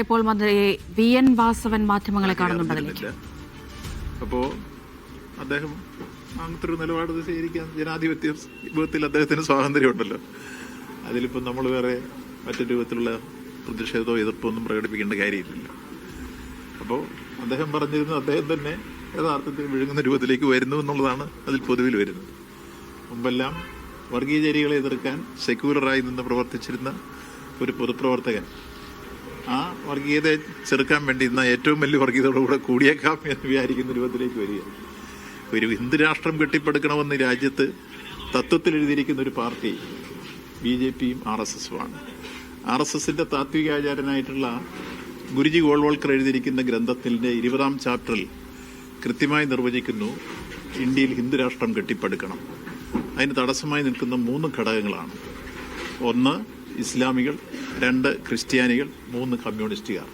ഇപ്പോൾ മന്ത്രി V N Vasavan മാധ്യമങ്ങളെ കാണുന്നുണ്ട് അപ്പോ അദ്ദേഹം അങ്ങനത്തെ ഒരു നിലപാട് സ്വീകരിക്കാൻ ജനാധിപത്യ വിഭവത്തിൽ അദ്ദേഹത്തിന് സ്വാതന്ത്ര്യമുണ്ടല്ലോ. അതിലിപ്പോ നമ്മൾ വേറെ മറ്റൊരു രൂപത്തിലുള്ള പ്രതിഷേധമോ എതിർപ്പോ ഒന്നും പ്രകടിപ്പിക്കേണ്ട കാര്യമില്ലല്ലോ. അപ്പോൾ അദ്ദേഹം പറഞ്ഞിരുന്നു അദ്ദേഹം തന്നെ യഥാർത്ഥത്തിൽ വിഴുങ്ങുന്ന രൂപത്തിലേക്ക് വരുന്നു എന്നുള്ളതാണ് അതിൽ പൊതുവിൽ വരുന്നത്. മുമ്പെല്ലാം വർഗീയചരികളെ എതിർക്കാൻ സെക്യുലറായി നിന്ന് പ്രവർത്തിച്ചിരുന്ന ഒരു പൊതുപ്രവർത്തകൻ ആ വർഗീയതയെ ചെറുക്കാൻ വേണ്ടി ഇന്ന് ഏറ്റവും വലിയ വർഗീയതയോടുകൂടെ കൂടിയേക്കാം എന്ന് വിചാരിക്കുന്ന രൂപത്തിലേക്ക് വരിക. ഒരു ഹിന്ദു രാഷ്ട്രം കെട്ടിപ്പടുക്കണമെന്ന് രാജ്യത്ത് തത്വത്തിൽ എഴുതിയിരിക്കുന്ന ഒരു പാർട്ടി ബി ജെ പിയും ആർ എസ് എസുമാണ്. ആർ എസ് എസിന്റെ താത്വികാചാരനായിട്ടുള്ള ഗുരുജി ഗോൾവോൾക്കർ എഴുതിയിരിക്കുന്ന ഗ്രന്ഥത്തിന്റെ ഇരുപതാം ചാപ്റ്ററിൽ കൃത്യമായി നിർവചിക്കുന്നു ഇന്ത്യയിൽ ഹിന്ദു രാഷ്ട്രം കെട്ടിപ്പടുക്കണം. അതിന് തടസ്സമായി നിൽക്കുന്ന മൂന്ന് ഘടകങ്ങളാണ്. ഒന്ന് ഇസ്ലാമികൾ രണ്ട് ക്രിസ്ത്യാനികൾ മൂന്ന് കമ്മ്യൂണിസ്റ്റുകാർ.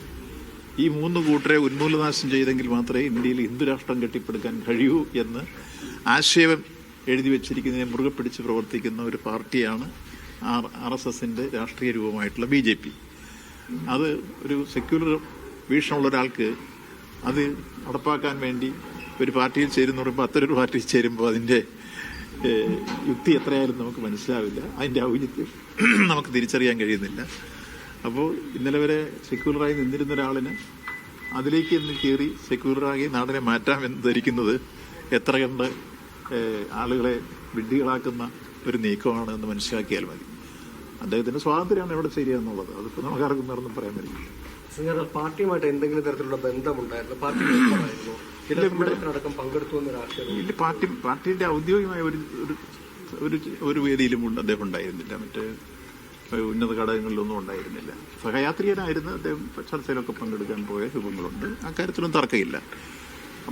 ഈ മൂന്ന് കൂട്ടരെ ഉന്മൂലനാശം ചെയ്തെങ്കിൽ മാത്രമേ ഇന്ത്യയിൽ ഹിന്ദുരാഷ്ട്രം കെട്ടിപ്പടുക്കാൻ കഴിയൂ എന്ന് ആശയം എഴുതി വെച്ചിരിക്കുന്നതിനെ മുറുകെ പിടിച്ച് പ്രവർത്തിക്കുന്ന ഒരു പാർട്ടിയാണ് ആർ ആർ എസ് എസിന്റെ രാഷ്ട്രീയ രൂപമായിട്ടുള്ള ബി ജെ പി. അത് ഒരു സെക്യുലർ വീക്ഷണമുള്ള ഒരാൾക്ക് അത് നടപ്പാക്കാൻ വേണ്ടി ഒരു പാർട്ടിയിൽ ചേരുന്ന പറയുമ്പോൾ അത്തരൊരു പാർട്ടിയിൽ ചേരുമ്പോൾ അതിന്റെ ഏഹ്, യുക്തി എത്രയായാലും നമുക്ക് മനസ്സിലാവില്ല. അതിന്റെ ഔചിത്യം നമുക്ക് തിരിച്ചറിയാൻ കഴിയുന്നില്ല. അപ്പോൾ ഇന്നലെ വരെ സെക്യുലറായി നിന്നിരുന്ന ഒരാളിന് അതിലേക്ക് ഇന്ന് കയറി സെക്യൂലറായി നാടിനെ മാറ്റാം എന്ന് ധരിക്കുന്നത് എത്ര കണ്ട് ആളുകളെ വിഡ്ഢികളാക്കുന്ന ഒരു നീക്കമാണ് എന്ന് മനസ്സിലാക്കിയാൽ മതി. അദ്ദേഹത്തിന്റെ സ്വാതന്ത്ര്യമാണ് എവിടെ ശരിയാന്നുള്ളത്. അതിപ്പോൾ നമുക്ക് ആർക്കും വേറൊന്നും പറയാൻ പറ്റില്ല. സിംഗർ പാർട്ടിയുമായിട്ട് എന്തെങ്കിലും തരത്തിലുള്ള ബന്ധമുണ്ടായിരുന്നു? പാർട്ടി മെമ്പറായിരുന്നു ചില സമ്മേളനത്തിനടക്കം പങ്കെടുത്തു എന്നൊരു ഇല്ല പാർട്ടി പാർട്ടിയുടെ ഔദ്യോഗികമായ ഒരു ഒരു ഒരു വേദിയിലും അദ്ദേഹം ഉണ്ടായിരുന്നില്ല. മറ്റേ ഉന്നത ഘടകങ്ങളിലൊന്നും ഉണ്ടായിരുന്നില്ല. സഹയാത്രികനായിരുന്നു അദ്ദേഹം. ചർച്ചയിലൊക്കെ പങ്കെടുക്കാൻ പോയ രൂപങ്ങളുണ്ട്. അക്കാര്യത്തിലും തർക്കമില്ല.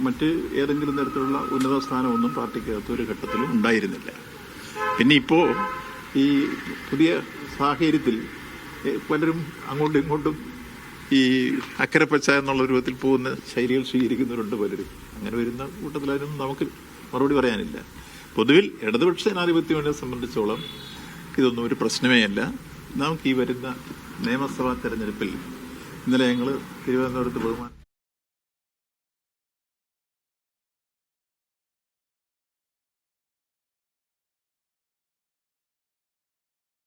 മറ്റ് ഏതെങ്കിലും തരത്തിലുള്ള ഉന്നത സ്ഥാനമൊന്നും പാർട്ടിക്കകത്ത് ഒരു ഘട്ടത്തിലും ഉണ്ടായിരുന്നില്ല. പിന്നെ ഇപ്പോ ഈ പുതിയ സാഹചര്യത്തിൽ പലരും അങ്ങോട്ടും ഇങ്ങോട്ടും ഈ അക്കരപ്പച്ച എന്നുള്ള രൂപത്തിൽ പോകുന്ന ശൈലികൾ സ്വീകരിക്കുന്നവരുണ്ട് പലരും. അങ്ങനെ വരുന്ന അതിനൊന്നും നമുക്ക് മറുപടി പറയാനില്ല. പൊതുവിൽ ഇടതുപക്ഷ ജനാധിപത്യത്തെ സംബന്ധിച്ചോളം ഇതൊന്നും ഒരു പ്രശ്നമേ അല്ല. നമുക്ക് ഈ വരുന്ന നിയമസഭാ തെരഞ്ഞെടുപ്പിൽ ഇന്നലെ ഞങ്ങൾ തിരുവനന്തപുരത്ത് ബഹുമാനം